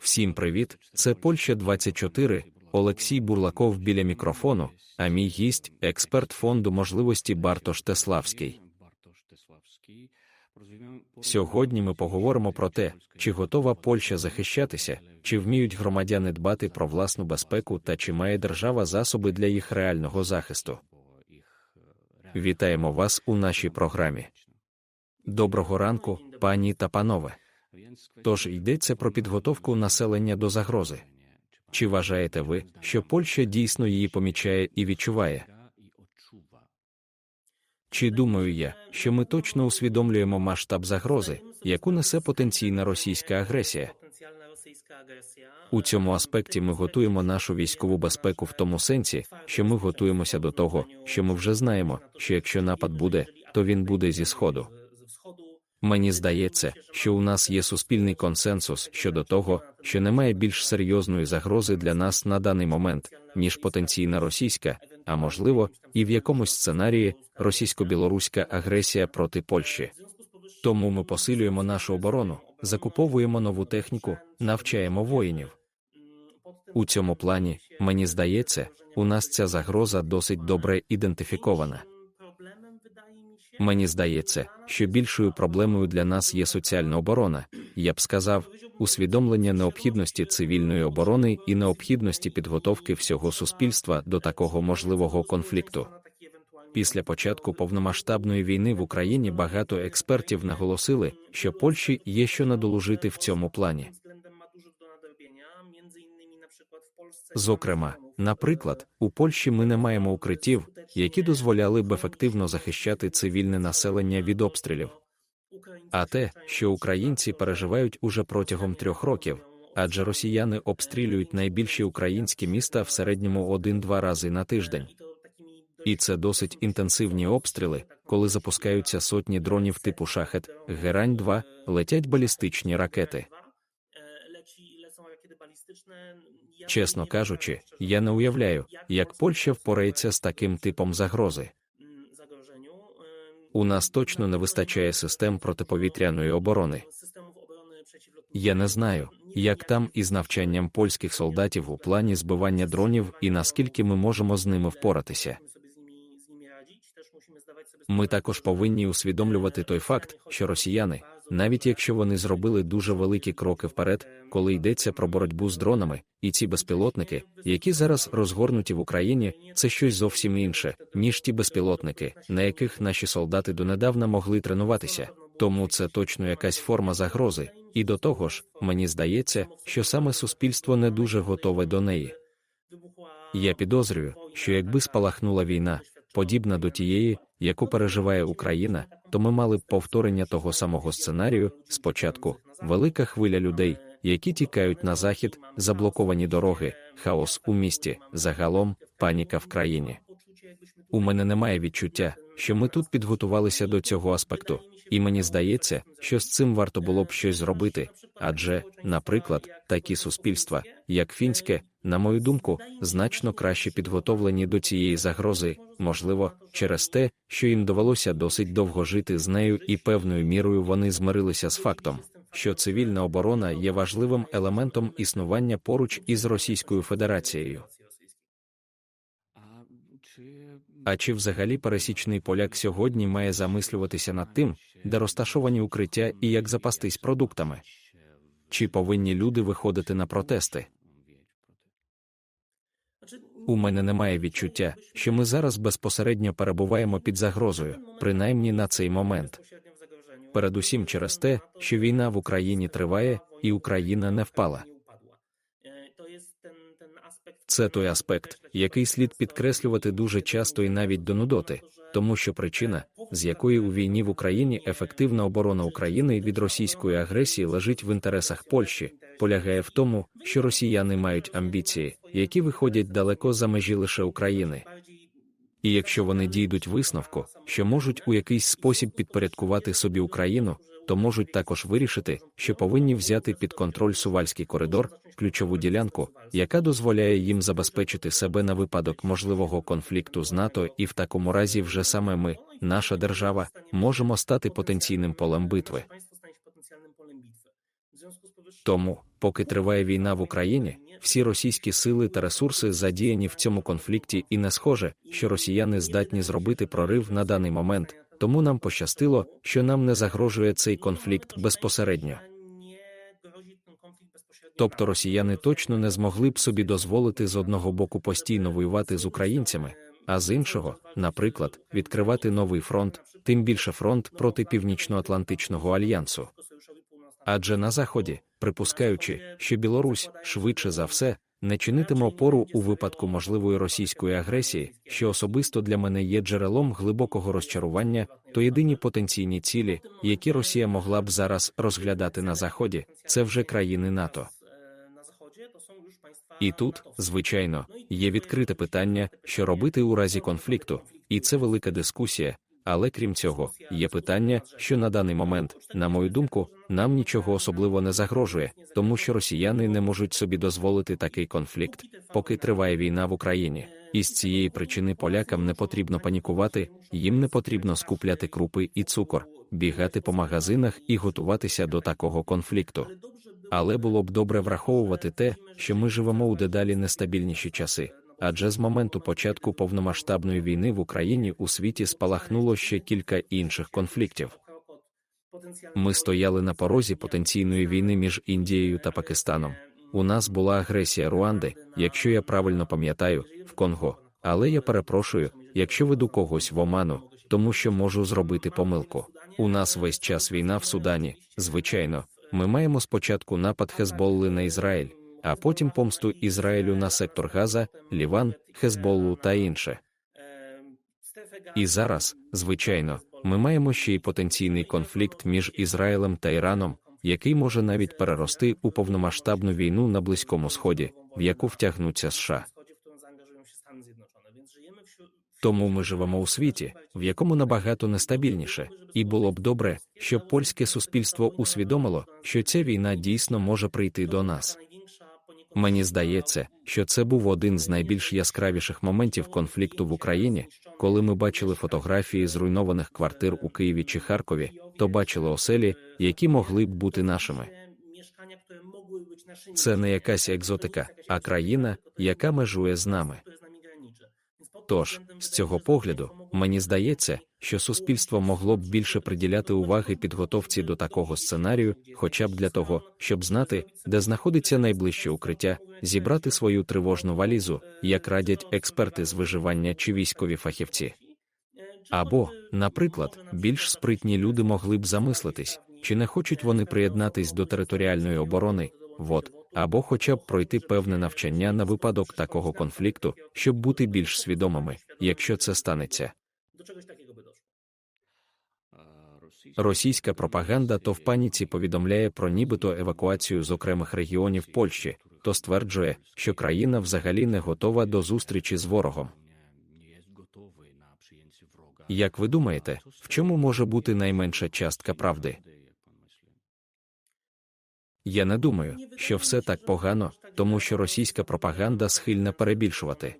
Всім привіт! Це Польща 24, Олексій Бурлаков біля мікрофону, а мій гість, експерт фонду можливості Бартош Теславський. Сьогодні ми поговоримо про те, чи готова Польща захищатися, чи вміють громадяни дбати про власну безпеку та чи має держава засоби для їх реального захисту. Вітаємо вас у нашій програмі. Доброго ранку, пані та панове. Тож йдеться про підготовку населення до загрози. Чи вважаєте ви, що Польща дійсно її помічає і відчуває? Чи думаю я, що ми точно усвідомлюємо масштаб загрози, яку несе потенційна російська агресія? У цьому аспекті ми готуємо нашу військову безпеку в тому сенсі, що ми готуємося до того, що ми вже знаємо, що якщо напад буде, то він буде зі сходу. Мені здається, що у нас є суспільний консенсус щодо того, що немає більш серйозної загрози для нас на даний момент, ніж потенційна російська, а можливо, і в якомусь сценарії російсько-білоруська агресія проти Польщі. Тому ми посилюємо нашу оборону, закуповуємо нову техніку, навчаємо воїнів. У цьому плані, мені здається, у нас ця загроза досить добре ідентифікована. Мені здається, що більшою проблемою для нас є соціальна оборона, я б сказав, усвідомлення необхідності цивільної оборони і необхідності підготовки всього суспільства до такого можливого конфлікту. Після початку повномасштабної війни в Україні багато експертів наголосили, що Польщі є що надолужити в цьому плані. Зокрема, наприклад, у Польщі ми не маємо укриттів, які дозволяли б ефективно захищати цивільне населення від обстрілів. А те, що українці переживають уже протягом трьох років, адже росіяни обстрілюють найбільші українські міста в середньому один-два рази на тиждень. І це досить інтенсивні обстріли, коли запускаються сотні дронів типу шахет, герань 2 летять балістичні ракети. Чесно кажучи, я не уявляю, як Польща впорається з таким типом загрози. У нас точно не вистачає систем протиповітряної оборони. Я не знаю, як там із навчанням польських солдатів у плані збивання дронів і наскільки ми можемо з ними впоратися. Ми також повинні усвідомлювати той факт, що росіяни, навіть якщо вони зробили дуже великі кроки вперед, коли йдеться про боротьбу з дронами, і ці безпілотники, які зараз розгорнуті в Україні, це щось зовсім інше, ніж ті безпілотники, на яких наші солдати донедавна могли тренуватися. Тому це точно якась форма загрози, і до того ж, мені здається, що саме суспільство не дуже готове до неї. Я підозрюю, що якби спалахнула війна, подібна до тієї, яку переживає Україна, то ми мали б повторення того самого сценарію спочатку велика хвиля людей, які тікають на захід, заблоковані дороги, хаос у місті, загалом паніка в країні. У мене немає відчуття, що ми тут підготувалися до цього аспекту, і мені здається, що з цим варто було б щось зробити. Адже, наприклад, такі суспільства, як фінське, на мою думку, значно краще підготовлені до цієї загрози, можливо, через те, що їм довелося досить довго жити з нею, і певною мірою вони змирилися з фактом, що цивільна оборона є важливим елементом існування поруч із Російською Федерацією. А чи взагалі пересічний поляк сьогодні має замислюватися над тим, де розташовані укриття і як запастись продуктами? Чи повинні люди виходити на протести? У мене немає відчуття, що ми зараз безпосередньо перебуваємо під загрозою, принаймні на цей момент. Передусім через те, що війна в Україні триває, і Україна не впала. Це той аспект, який слід підкреслювати дуже часто і навіть до нудоти, тому що причина, з якої у війні в Україні ефективна оборона України від російської агресії лежить в інтересах Польщі, полягає в тому, що росіяни мають амбіції, які виходять далеко за межі лише України. І якщо вони дійдуть висновку, що можуть у якийсь спосіб підпорядкувати собі Україну, то можуть також вирішити, що повинні взяти під контроль сувальський коридор, ключову ділянку, яка дозволяє їм забезпечити себе на випадок можливого конфлікту з НАТО, і в такому разі вже саме ми, наша держава, можемо стати потенційним полем битви. Тому, поки триває війна в Україні, всі російські сили та ресурси задіяні в цьому конфлікті, і не схоже, що росіяни здатні зробити прорив на даний момент. Тому нам пощастило, що нам не загрожує цей конфлікт безпосередньо. Тобто росіяни точно не змогли б собі дозволити з одного боку постійно воювати з українцями, а з іншого, наприклад, відкривати новий фронт, тим більше фронт проти Північно-Атлантичного альянсу. Адже на заході, припускаючи, що Білорусь швидше за все не чинитиме опору у випадку можливої російської агресії, що особисто для мене є джерелом глибокого розчарування, то єдині потенційні цілі, які Росія могла б зараз розглядати на заході, це вже країни НАТО. І тут, звичайно, є відкрите питання, що робити у разі конфлікту, і це велика дискусія. Але крім цього, є питання, що на даний момент, на мою думку, нам нічого особливо не загрожує, тому що росіяни не можуть собі дозволити такий конфлікт, поки триває війна в Україні. І з цієї причини полякам не потрібно панікувати, їм не потрібно скупляти крупи і цукор, бігати по магазинах і готуватися до такого конфлікту. Але було б добре враховувати те, що ми живемо у дедалі нестабільніші часи. Адже з моменту початку повномасштабної війни в Україні у світі спалахнуло ще кілька інших конфліктів. Ми стояли на порозі потенційної війни між Індією та Пакистаном. У нас була агресія Руанди, якщо я правильно пам'ятаю, в Конго. Але я перепрошую, якщо веду когось в оману, тому що можу зробити помилку. У нас весь час війна в Судані. Звичайно, ми маємо спочатку напад Хезболли на Ізраїль, а потім помсту Ізраїлю на сектор Газа, Ліван, Хезболлу та інше. І зараз, звичайно, ми маємо ще й потенційний конфлікт між Ізраїлем та Іраном, який може навіть перерости у повномасштабну війну на Близькому Сході, в яку втягнуться США. Тому ми живемо у світі, в якому набагато нестабільніше, і було б добре, щоб польське суспільство усвідомило, що ця війна дійсно може прийти до нас. Мені здається, що це був один з найбільш яскравіших моментів конфлікту в Україні, коли ми бачили фотографії зруйнованих квартир у Києві чи Харкові, то бачили оселі, які могли б бути нашими. Це не якась екзотика, а країна, яка межує з нами. Тож, з цього погляду, мені здається, що суспільство могло б більше приділяти уваги підготовці до такого сценарію, хоча б для того, щоб знати, де знаходиться найближче укриття, зібрати свою тривожну валізу, як радять експерти з виживання чи військові фахівці. Або, наприклад, більш спритні люди могли б замислитись, чи не хочуть вони приєднатись до територіальної оборони, вот, або хоча б пройти певне навчання на випадок такого конфлікту, щоб бути більш свідомими, якщо це станеться. Російська пропаганда то в паніці повідомляє про нібито евакуацію з окремих регіонів Польщі, то стверджує, що країна взагалі не готова до зустрічі з ворогом. Як ви думаєте, в чому може бути найменша частка правди? Я не думаю, що все так погано, тому що російська пропаганда схильна перебільшувати.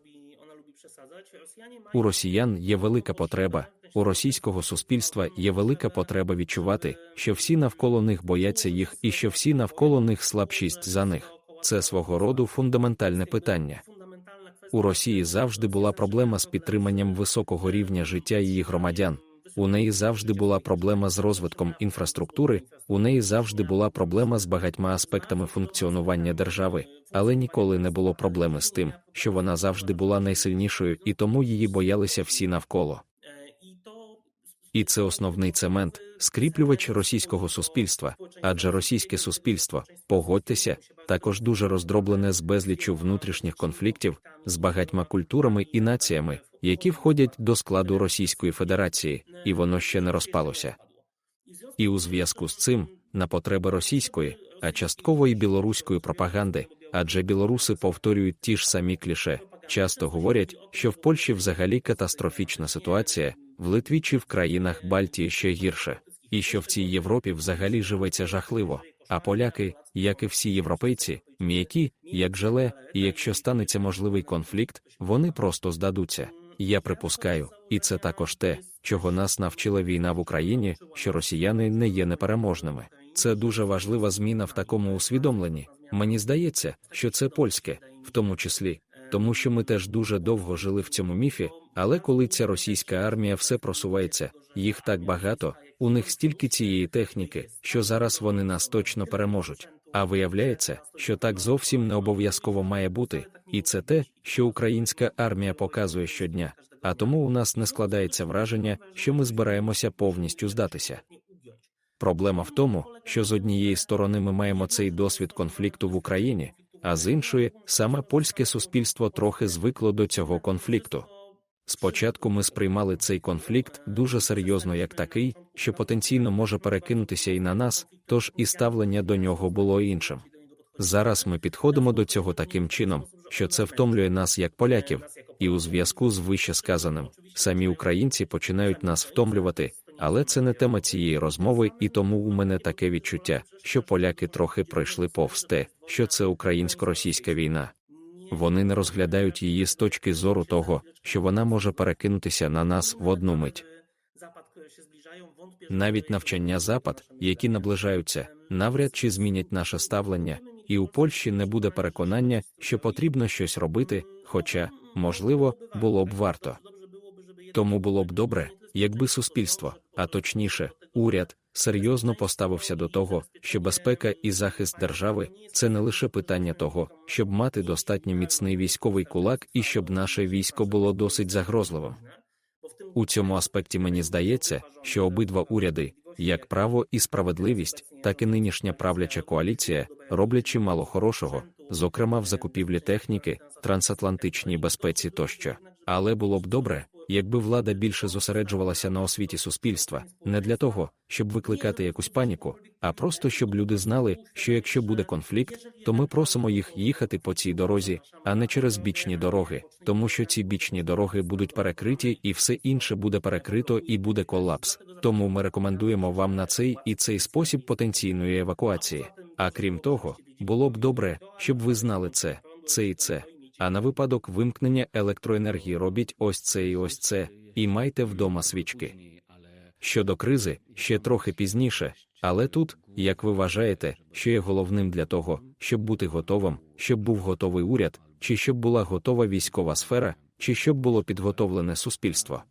У росіян є велика потреба, у російського суспільства є велика потреба відчувати, що всі навколо них бояться їх і що всі навколо них слабшість за них. Це свого роду фундаментальне питання. У Росії завжди була проблема з підтриманням високого рівня життя її громадян. У неї завжди була проблема з розвитком інфраструктури, у неї завжди була проблема з багатьма аспектами функціонування держави, але ніколи не було проблеми з тим, що вона завжди була найсильнішою і тому її боялися всі навколо. І це основний цемент, скріплювач російського суспільства, адже російське суспільство, погодьтеся, також дуже роздроблене з безліччю внутрішніх конфліктів, з багатьма культурами і націями, які входять до складу Російської Федерації, і воно ще не розпалося. І у зв'язку з цим на потреби російської, а частково і білоруської пропаганди, адже білоруси повторюють ті ж самі кліше, часто говорять, що в Польщі взагалі катастрофічна ситуація, в Литві чи в країнах Бальтії ще гірше, і що в цій Європі взагалі живеться жахливо. А поляки, як і всі європейці, м'які, як желе, і якщо станеться можливий конфлікт, вони просто здадуться. Я припускаю, і це також те, чого нас навчила війна в Україні, що росіяни не є непереможними. Це дуже важлива зміна в такому усвідомленні. Мені здається, що це польське, в тому числі, тому що ми теж дуже довго жили в цьому міфі, але коли ця російська армія все просувається, їх так багато, у них стільки цієї техніки, що зараз вони нас точно переможуть. А виявляється, що так зовсім не обов'язково має бути, і це те, що українська армія показує щодня. А тому у нас не складається враження, що ми збираємося повністю здатися. Проблема в тому, що з однієї сторони ми маємо цей досвід конфлікту в Україні, а з іншої, саме польське суспільство трохи звикло до цього конфлікту. Спочатку ми сприймали цей конфлікт дуже серйозно як такий, що потенційно може перекинутися і на нас, тож і ставлення до нього було іншим. Зараз ми підходимо до цього таким чином, що це втомлює нас як поляків, і у зв'язку з вище сказаним, самі українці починають нас втомлювати, але це не тема цієї розмови, і тому у мене таке відчуття, що поляки трохи пройшли повз те, що це українсько-російська війна. Вони не розглядають її з точки зору того, що вона може перекинутися на нас в одну мить. Навіть навчання запад, які наближаються, навряд чи змінять наше ставлення, і у Польщі не буде переконання, що потрібно щось робити, хоча, можливо, було б варто. Тому було б добре, якби суспільство, а точніше, уряд, серйозно поставився до того, що безпека і захист держави це не лише питання того, щоб мати достатньо міцний військовий кулак і щоб наше військо було досить загрозливим. У цьому аспекті мені здається, що обидва уряди, як право і справедливість, так і нинішня правляча коаліція, роблять чимало хорошого, зокрема в закупівлі техніки, трансатлантичній безпеці тощо. Але було б добре, якби влада більше зосереджувалася на освіті суспільства, не для того, щоб викликати якусь паніку, а просто щоб люди знали, що якщо буде конфлікт, то ми просимо їх їхати по цій дорозі, а не через бічні дороги, тому що ці бічні дороги будуть перекриті, і все інше буде перекрито і буде колапс. Тому ми рекомендуємо вам на цей і цей спосіб потенційної евакуації. А крім того, було б добре, щоб ви знали це, це і це. А на випадок вимкнення електроенергії робіть ось це і ось це, і майте вдома свічки. Щодо кризи, ще трохи пізніше, але тут, як ви вважаєте, що є головним для того, щоб бути готовим, щоб був готовий уряд, чи щоб була готова військова сфера, чи щоб було підготовлене суспільство?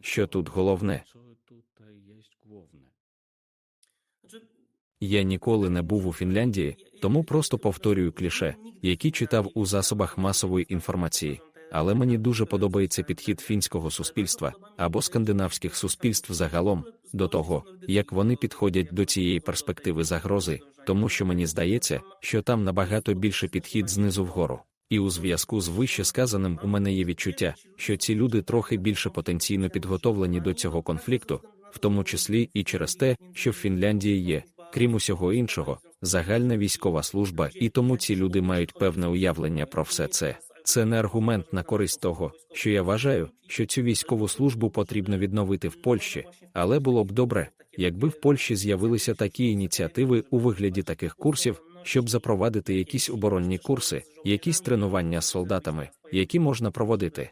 Що тут головне? Я ніколи не був у Фінляндії, тому просто повторюю кліше, які читав у засобах масової інформації. Але мені дуже подобається підхід фінського суспільства або скандинавських суспільств загалом до того, як вони підходять до цієї перспективи загрози, тому що мені здається, що там набагато більше підхід знизу вгору. І у зв'язку з вище сказаним у мене є відчуття, що ці люди трохи більше потенційно підготовлені до цього конфлікту, в тому числі і через те, що в Фінляндії є, крім усього іншого, загальна військова служба, і тому ці люди мають певне уявлення про все це. Це не аргумент на користь того, що я вважаю, що цю військову службу потрібно відновити в Польщі, але було б добре, якби в Польщі з'явилися такі ініціативи у вигляді таких курсів, щоб запровадити якісь оборонні курси, якісь тренування з солдатами, які можна проводити.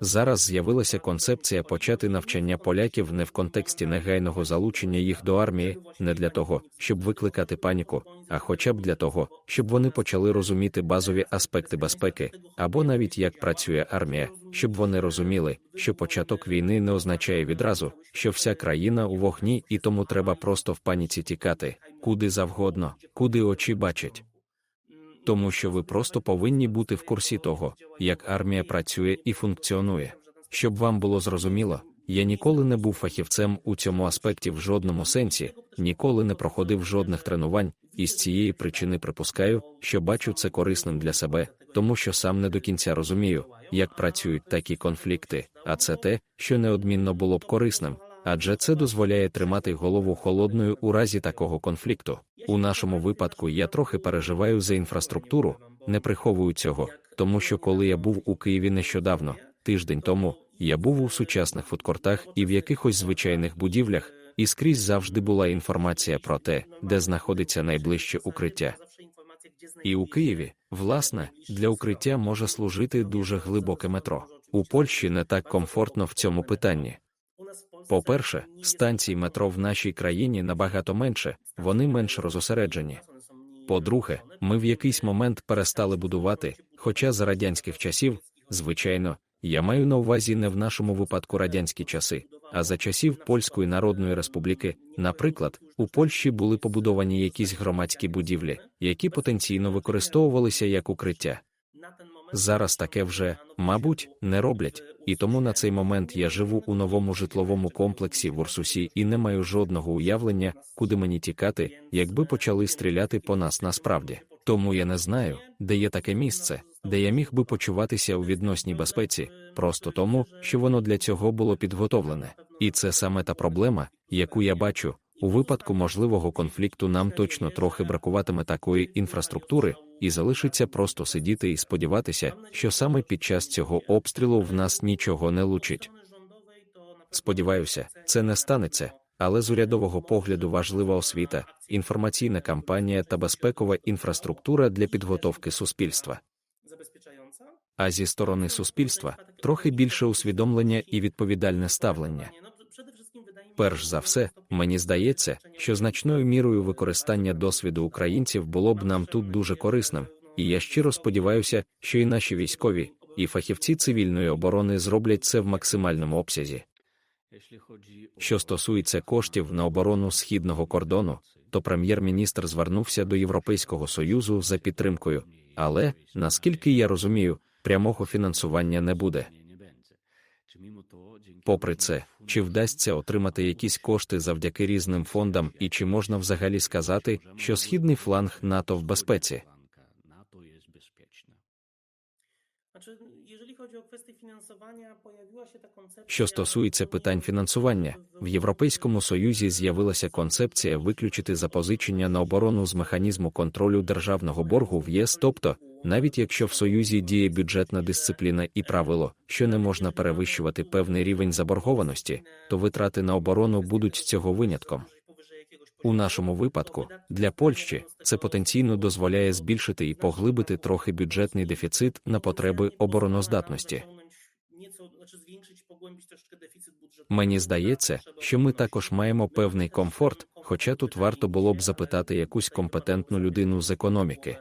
Зараз з'явилася концепція почати навчання поляків не в контексті негайного залучення їх до армії, не для того, щоб викликати паніку, а хоча б для того, щоб вони почали розуміти базові аспекти безпеки, або навіть як працює армія, щоб вони розуміли, що початок війни не означає відразу, що вся країна у вогні і тому треба просто в паніці тікати, куди завгодно, куди очі бачать тому що ви просто повинні бути в курсі того, як армія працює і функціонує. Щоб вам було зрозуміло, я ніколи не був фахівцем у цьому аспекті в жодному сенсі, ніколи не проходив жодних тренувань, і з цієї причини припускаю, що бачу це корисним для себе, тому що сам не до кінця розумію, як працюють такі конфлікти, а це те, що неодмінно було б корисним, адже це дозволяє тримати голову холодною у разі такого конфлікту. У нашому випадку я трохи переживаю за інфраструктуру, не приховую цього, тому що коли я був у Києві нещодавно, тиждень тому, я був у сучасних фудкортах і в якихось звичайних будівлях, і скрізь завжди була інформація про те, де знаходиться найближче укриття. І у Києві, власне, для укриття може служити дуже глибоке метро. У Польщі не так комфортно в цьому питанні. По-перше, станцій метро в нашій країні набагато менше, вони менш розосереджені. По-друге, ми в якийсь момент перестали будувати, хоча за радянських часів, звичайно, я маю на увазі не в нашому випадку радянські часи, а за часів Польської Народної Республіки, наприклад, у Польщі були побудовані якісь громадські будівлі, які потенційно використовувалися як укриття. Зараз таке вже, мабуть, не роблять, і тому на цей момент я живу у новому житловому комплексі в Урсусі і не маю жодного уявлення, куди мені тікати, якби почали стріляти по нас насправді. Тому я не знаю, де є таке місце, де я міг би почуватися у відносній безпеці, просто тому, що воно для цього було підготовлене. І це саме та проблема, яку я бачу. У випадку можливого конфлікту нам точно трохи бракуватиме такої інфраструктури, і залишиться просто сидіти і сподіватися, що саме під час цього обстрілу в нас нічого не лучить. Сподіваюся, це не станеться, але з урядового погляду важлива освіта, інформаційна кампанія та безпекова інфраструктура для підготовки суспільства. А зі сторони суспільства трохи більше усвідомлення і відповідальне ставлення. Перш за все, мені здається, що значною мірою використання досвіду українців було б нам тут дуже корисним, і я щиро сподіваюся, що і наші військові, і фахівці цивільної оборони зроблять це в максимальному обсязі. Що стосується коштів на оборону східного кордону, то прем'єр-міністр звернувся до Європейського союзу за підтримкою, але наскільки я розумію, прямого фінансування не буде. Попри це, чи вдасться отримати якісь кошти завдяки різним фондам, і чи можна взагалі сказати, що східний фланг НАТО в безпеці? Що стосується питань фінансування, в Європейському Союзі з'явилася концепція виключити запозичення на оборону з механізму контролю державного боргу в ЄС, тобто, навіть якщо в Союзі діє бюджетна дисципліна і правило, що не можна перевищувати певний рівень заборгованості, то витрати на оборону будуть цього винятком. У нашому випадку для Польщі це потенційно дозволяє збільшити і поглибити трохи бюджетний дефіцит на потреби обороноздатності. Мені здається, що ми також маємо певний комфорт, хоча тут варто було б запитати якусь компетентну людину з економіки.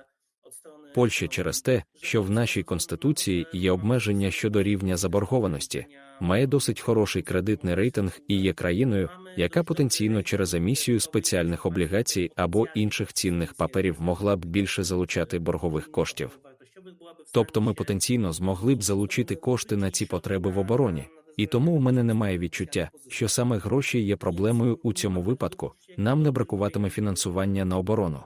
Польща через те, що в нашій конституції є обмеження щодо рівня заборгованості, має досить хороший кредитний рейтинг і є країною, яка потенційно через емісію спеціальних облігацій або інших цінних паперів могла б більше залучати боргових коштів. Тобто ми потенційно змогли б залучити кошти на ці потреби в обороні, і тому у мене немає відчуття, що саме гроші є проблемою у цьому випадку. Нам не бракуватиме фінансування на оборону.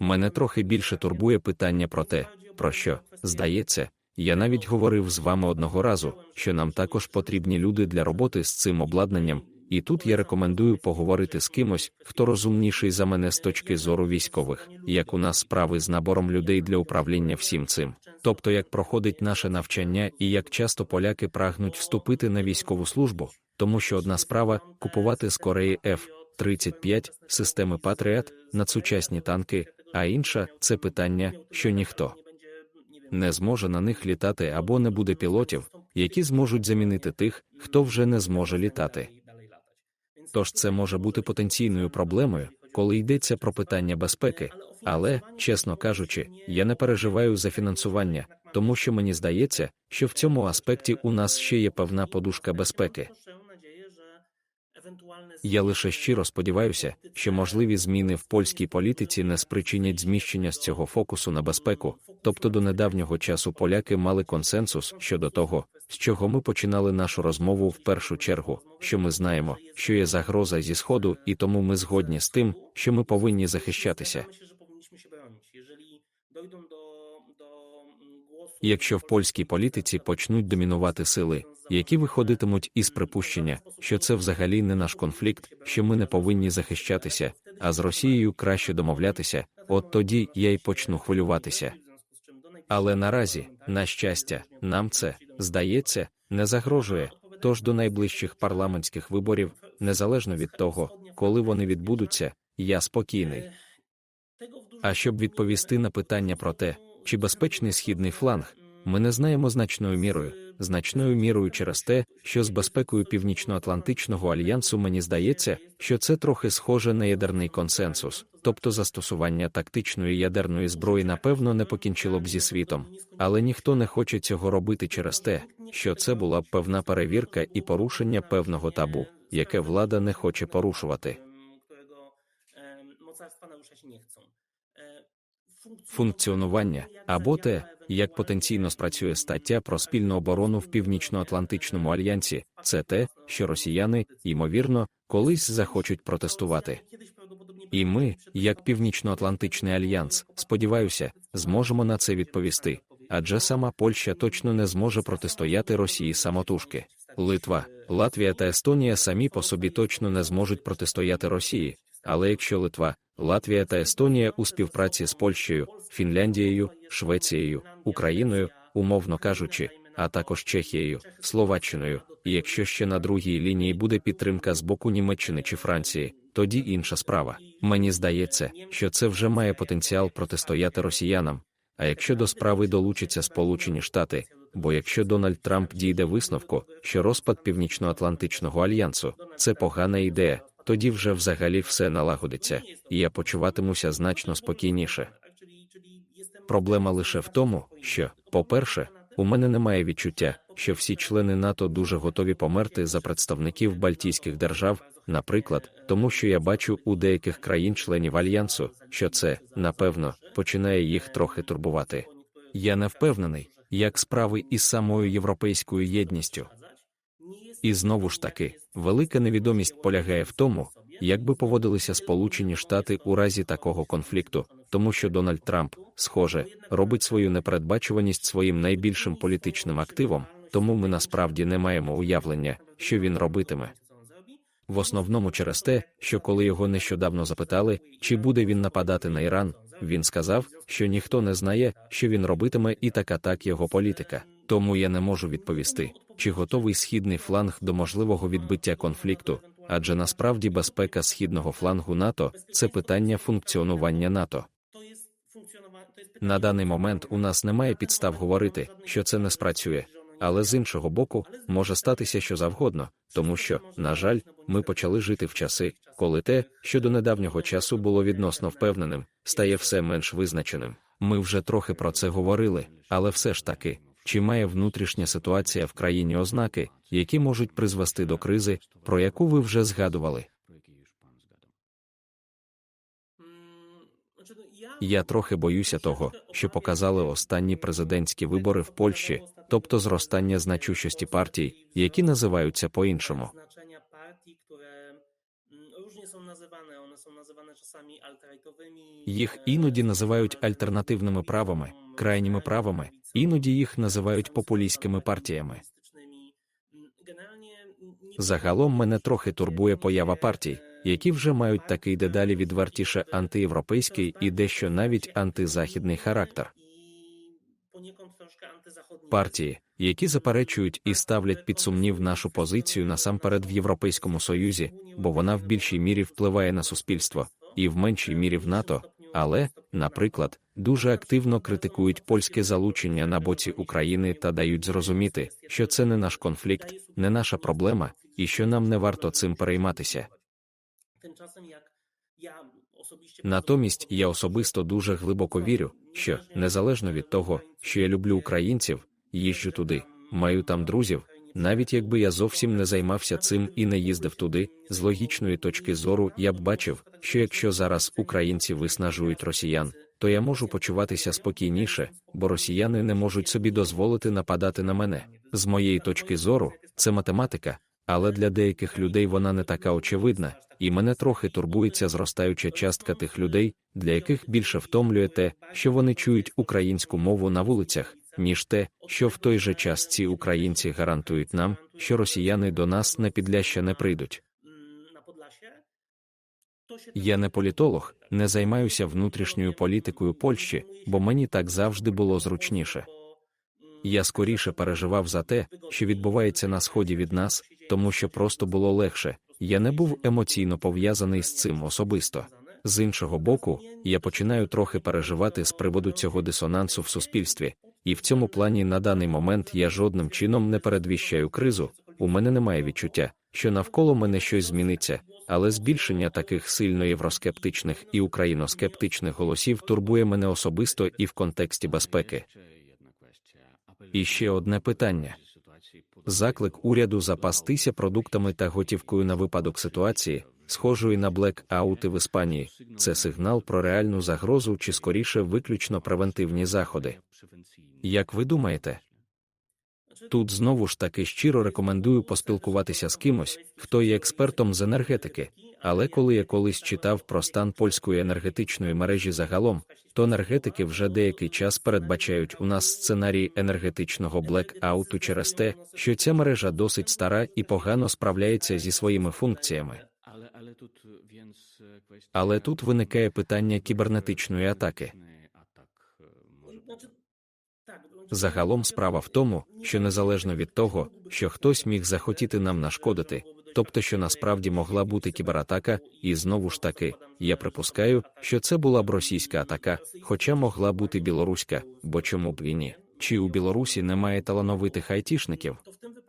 Мене трохи більше турбує питання про те, про що, здається, я навіть говорив з вами одного разу, що нам також потрібні люди для роботи з цим обладнанням, і тут я рекомендую поговорити з кимось, хто розумніший за мене з точки зору військових, як у нас справи з набором людей для управління всім цим, тобто як проходить наше навчання і як часто поляки прагнуть вступити на військову службу, тому що одна справа купувати з Кореї F-35 системи Патріот надсучасні танки, а інша це питання, що ніхто не зможе на них літати або не буде пілотів, які зможуть замінити тих, хто вже не зможе літати. Тож це може бути потенційною проблемою, коли йдеться про питання безпеки. Але, чесно кажучи, я не переживаю за фінансування, тому що мені здається, що в цьому аспекті у нас ще є певна подушка безпеки. Я лише щиро сподіваюся, що можливі зміни в польській політиці не спричинять зміщення з цього фокусу на безпеку, тобто до недавнього часу поляки мали консенсус щодо того, з чого ми починали нашу розмову в першу чергу, що ми знаємо, що є загроза зі сходу, і тому ми згодні з тим, що ми повинні захищатися. Якщо в польській політиці почнуть домінувати сили, які виходитимуть із припущення, що це взагалі не наш конфлікт, що ми не повинні захищатися, а з Росією краще домовлятися, от тоді я й почну хвилюватися. Але наразі, на щастя, нам це здається не загрожує. Тож до найближчих парламентських виборів, незалежно від того, коли вони відбудуться, я спокійний. А щоб відповісти на питання про те, чи безпечний східний фланг, ми не знаємо значною мірою, значною мірою через те, що з безпекою Північно-Атлантичного альянсу мені здається, що це трохи схоже на ядерний консенсус, тобто застосування тактичної ядерної зброї, напевно, не покінчило б зі світом, але ніхто не хоче цього робити через те, що це була б певна перевірка і порушення певного табу, яке влада не хоче порушувати. nie chcą. E, Функціонування або те, як потенційно спрацює стаття про спільну оборону в Північно-Атлантичному альянсі, це те, що росіяни, ймовірно, колись захочуть протестувати. І ми, як Північно-Атлантичний альянс, сподіваюся, зможемо на це відповісти. Адже сама Польща точно не зможе протистояти Росії самотужки. Литва, Латвія та Естонія самі по собі точно не зможуть протистояти Росії. Але якщо Литва, Латвія та Естонія у співпраці з Польщею, Фінляндією, Швецією, Україною, умовно кажучи, а також Чехією, Словаччиною, і якщо ще на другій лінії буде підтримка з боку Німеччини чи Франції, тоді інша справа. Мені здається, що це вже має потенціал протистояти росіянам. А якщо до справи долучаться Сполучені Штати, бо якщо Дональд Трамп дійде висновку, що розпад Північно-Атлантичного альянсу це погана ідея, тоді вже взагалі все налагодиться, і я почуватимуся значно спокійніше. Проблема лише в тому, що, по-перше, у мене немає відчуття, що всі члени НАТО дуже готові померти за представників Балтійських держав, наприклад, тому що я бачу у деяких країн-членів альянсу, що це, напевно, починає їх трохи турбувати. Я не впевнений, як справи із самою європейською єдністю. І знову ж таки, велика невідомість полягає в тому, як би поводилися Сполучені Штати у разі такого конфлікту, тому що Дональд Трамп, схоже, робить свою непередбачуваність своїм найбільшим політичним активом, тому ми насправді не маємо уявлення, що він робитиме. В основному через те, що коли його нещодавно запитали, чи буде він нападати на Іран, він сказав, що ніхто не знає, що він робитиме, і така так його політика. Тому я не можу відповісти, чи готовий східний фланг до можливого відбиття конфлікту, адже насправді безпека східного флангу НАТО це питання функціонування НАТО. На даний момент у нас немає підстав говорити, що це не спрацює, але з іншого боку, може статися що завгодно, тому що, на жаль, ми почали жити в часи, коли те, що до недавнього часу було відносно впевненим, стає все менш визначеним. Ми вже трохи про це говорили, але все ж таки, чи має внутрішня ситуація в країні ознаки, які можуть призвести до кризи, про яку ви вже згадували? Я трохи боюся того, що показали останні президентські вибори в Польщі, тобто зростання значущості партій, які називаються по-іншому. znaczenia Їх e, іноді називають альтернативними правами, крайніми правами, іноді їх називають популістськими партіями. Загалом мене трохи турбує поява партій, які вже мають такий дедалі відвертіше антиєвропейський і дещо навіть антизахідний характер. Партії, які заперечують і ставлять під сумнів нашу позицію насамперед в Європейському Союзі, бо вона в більшій мірі впливає на суспільство, і в меншій мірі в НАТО, але, наприклад, дуже активно критикують польське залучення на боці України та дають зрозуміти, що це не наш конфлікт, не наша проблема, і що нам не варто цим перейматися. Натомість я особисто дуже глибоко вірю, що незалежно від того, що я люблю українців, їжджу туди, маю там друзів. Навіть якби я зовсім не займався цим і не їздив туди, з логічної точки зору я б бачив, що якщо зараз українці виснажують росіян, то я можу почуватися спокійніше, бо росіяни не можуть собі дозволити нападати на мене. З моєї точки зору, це математика, але для деяких людей вона не така очевидна, і мене трохи турбується зростаюча частка тих людей, для яких більше втомлює те, що вони чують українську мову на вулицях, ніж те, що в той же час ці українці гарантують нам, що росіяни до нас на підляща не прийдуть. Я не політолог, не займаюся внутрішньою політикою Польщі, бо мені так завжди було зручніше. Я скоріше переживав за те, що відбувається на сході від нас, тому що просто було легше. Я не був емоційно пов'язаний з цим особисто. З іншого боку, я починаю трохи переживати з приводу цього дисонансу в суспільстві, І в цьому плані на даний момент я жодним чином не передвіщаю кризу. У мене немає відчуття, що навколо мене щось зміниться, але збільшення таких сильно євроскептичних і україноскептичних голосів турбує мене особисто і в контексті безпеки. І ще одне питання. Заклик уряду запастися продуктами та готівкою на випадок ситуації, схожої на блекаути в Іспанії, це сигнал про реальну загрозу чи скоріше виключно превентивні заходи. Як ви думаєте? Тут знову ж таки щиро рекомендую поспілкуватися з кимось, хто є експертом з енергетики. Але коли я колись читав про стан польської енергетичної мережі загалом, то енергетики вже деякий час передбачають у нас сценарій енергетичного блекауту через те, що ця мережа досить стара і погано справляється зі своїми функціями. Але, тут виникає питання кібернетичної атаки. Загалом справа в тому, що незалежно від того, що хтось міг захотіти нам нашкодити, тобто що насправді могла бути кібератака, і знову ж таки, я припускаю, що це була б російська атака, хоча могла бути білоруська, бо чому б і ні? Чи у Білорусі немає талановитих айтішників?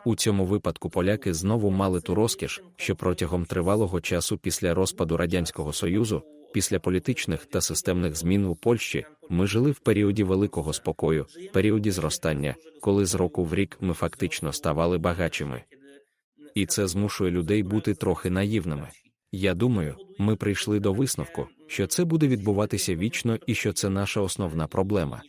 У цьому випадку поляки знову мали ту розкіш, що протягом тривалого часу після розпаду радянського союзу, після політичних та системних змін у Польщі, ми жили в періоді великого спокою, періоді зростання, коли з року в рік ми фактично ставали багачими. І це змушує людей бути трохи наївними. Я думаю, ми прийшли до висновку, що це буде відбуватися вічно і що це наша основна проблема.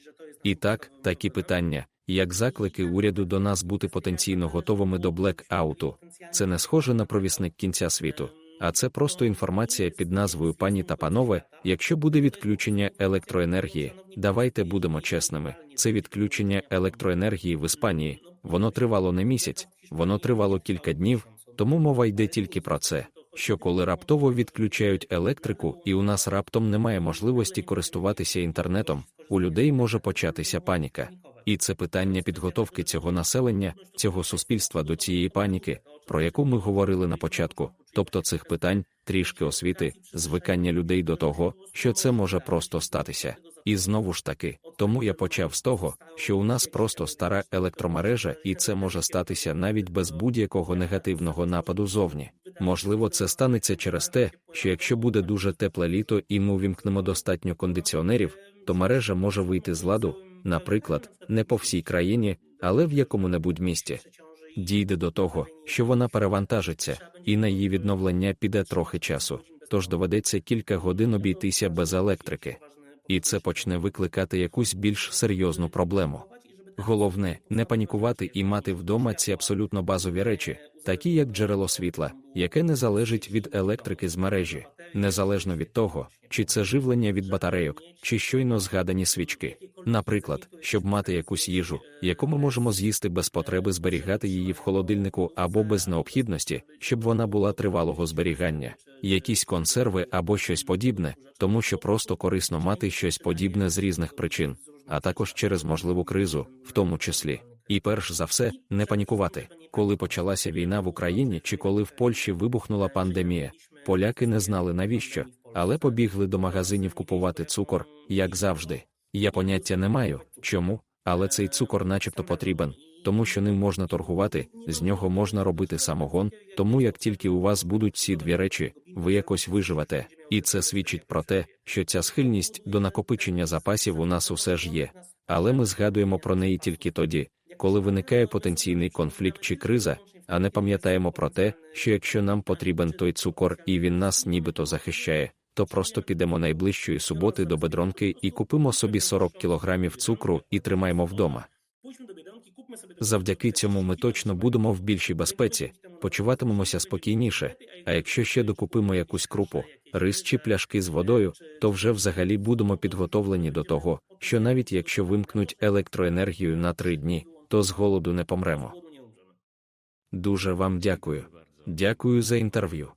І так, такі питання, як заклики уряду до нас бути потенційно готовими до блекауту, це не схоже на провісник кінця світу, а це просто інформація під назвою пані та панове, якщо буде відключення електроенергії, давайте будемо чесними. Це відключення електроенергії в Іспанії. Воно тривало не місяць, воно тривало кілька днів, тому мова йде тільки про це. Що коли раптово відключають електрику, і у нас раптом немає можливості користуватися інтернетом, у людей може початися паніка. І це питання підготовки цього населення, цього суспільства до цієї паніки, про яку ми говорили на початку, тобто цих питань, трішки освіти, звикання людей до того, що це може просто статися. І знову ж таки, тому я почав з того, що у нас просто стара електромережа, і це може статися навіть без будь-якого негативного нападу зовні. Можливо, це станеться через те, що якщо буде дуже тепле літо і ми увімкнемо достатньо кондиціонерів, то мережа може вийти з ладу, наприклад, не по всій країні, але в якому-небудь місті. Дійде до того, що вона перевантажиться, і на її відновлення піде трохи часу, тож доведеться кілька годин обійтися без електрики. І це почне викликати якусь більш серйозну проблему. Головне не панікувати і мати вдома ці абсолютно базові речі, такі як джерело світла, яке не залежить від електрики з мережі, незалежно від того, чи це живлення від батарейок, чи щойно згадані свічки. Наприклад, щоб мати якусь їжу, яку ми можемо з'їсти без потреби зберігати її в холодильнику або без необхідності, щоб вона була тривалого зберігання, якісь консерви або щось подібне, тому що просто корисно мати щось подібне з різних причин, а також через можливу кризу, в тому числі. І перш за все, не панікувати. Коли почалася війна в Україні чи коли в Польщі вибухнула пандемія, поляки не знали навіщо, але побігли до магазинів купувати цукор, як завжди. Я поняття не маю, чому, але цей цукор начебто потрібен, тому що ним можна торгувати, з нього можна робити самогон, тому як тільки у вас будуть ці дві речі, ви якось виживете. І це свідчить про те, що ця схильність до накопичення запасів у нас усе ж є. Але ми згадуємо про неї тільки тоді, коли виникає потенційний конфлікт чи криза, а не пам'ятаємо про те, що якщо нам потрібен той цукор і він нас нібито захищає, то просто підемо найближчої суботи до бедронки і купимо собі 40 кілограмів цукру і тримаємо вдома. Завдяки цьому ми точно будемо в більшій безпеці, почуватимемося спокійніше. А якщо ще докупимо якусь крупу, рис чи пляшки з водою, то вже взагалі будемо підготовлені до того, що навіть якщо вимкнуть електроенергію на три дні, то з голоду не помремо. Дуже вам дякую. Дякую за інтерв'ю.